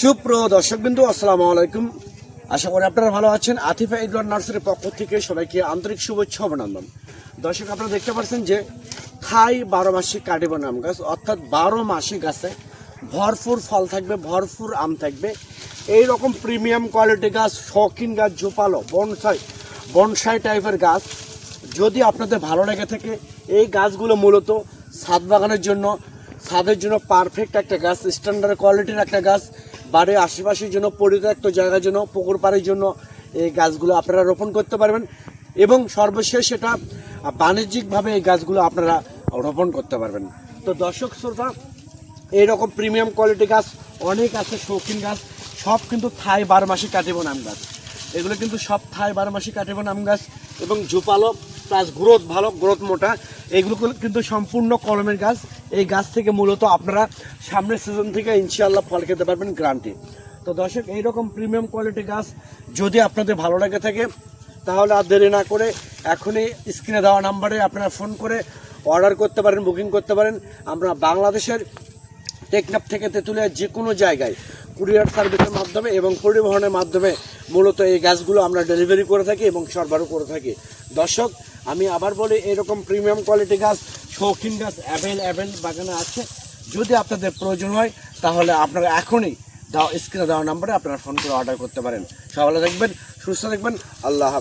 সুপ্রিয় দর্শকবিন্দু, আসসালামু আলাইকুম। আশা করি আপনারা ভালো আছেন। আতিফা ইদওয়ার নার্সারির পক্ষ থেকে সবাইকে আন্তরিক শুভেচ্ছা অভিনন্দন। দর্শক, আপনারা দেখতে পাচ্ছেন যে থাই বারো মাসে কাটিব আম গাছ, অর্থাৎ বারো মাসে গাছে ভরপুর ফল থাকবে, ভরপুর আম থাকবে। এই রকম প্রিমিয়াম কোয়ালিটি গাছ, শৌখিন গাছ, ঝোপালো, বনসাই বনসাই টাইপের গাছ। যদি আপনাদের ভালো লেগে থাকে, এই গাছগুলো মূলত ছাদ বাগানের জন্য, ছাদের জন্য পারফেক্ট একটা গাছ স্ট্যান্ডার্ড কোয়ালিটির একটা গাছ। বাড়ির আশেপাশের জন্য, পরিত্যক্ত জায়গার জন্য, পুকুর পাড়ের জন্য এই গাছগুলো আপনারা রোপণ করতে পারবেন এবং সর্বশেষ এটা বাণিজ্যিকভাবে এই গাছগুলো আপনারা রোপণ করতে পারবেন। তো দর্শক শ্রোতা, এইরকম প্রিমিয়াম কোয়ালিটি গাছ, অনেক আছে শৌখিন গাছ, সব কিন্তু থাই বারো মাসে কাটিব নাম গাছ। এগুলো কিন্তু সব থাই বারো মাসে কাটিব নাম গাছ এবং ঝোপালো প্লাস গ্রোথ ভালো গ্রোথ মোটা, এগুলো কিন্তু সম্পূর্ণ কলমের গাছ। এই গাছ থেকে মূলত আপনারা সামনের সিজন থেকে ইনশাআল্লাহ ফল খেতে পারবেন গ্রান্টি তো দর্শক, এইরকম প্রিমিয়াম কোয়ালিটি গাছ যদি আপনাদের ভালো লাগে থাকে, তাহলে আর দেরি না করে এখনই স্ক্রিনে দেওয়া নাম্বারে আপনারা ফোন করে অর্ডার করতে পারেন বুকিং করতে পারেন। আমরা বাংলাদেশের টেকনাফ থেকে তেঁতুলিয়া যে কোনো জায়গায় কুরিয়ার সার্ভিসের মাধ্যমে এবং পরিবহনের মাধ্যমে মূলত এই গাছগুলো আমরা ডেলিভারি করে থাকি এবং সরবরাহ করে থাকি। দর্শক, আমি আবার বলি, এরকম প্রিমিয়াম কোয়ালিটি গাছ, শৌখিন গাছ অ্যাভেল অ্যাভেল বাগানে আছে। যদি আপনাদের প্রয়োজন হয়, তাহলে আপনারা এখনই দাও স্ক্রিনে দেওয়া নাম্বারে আপনারা ফোন করে অর্ডার করতে পারেন। সবাই দেখবেন সুস্থ দেখবেন আল্লাহ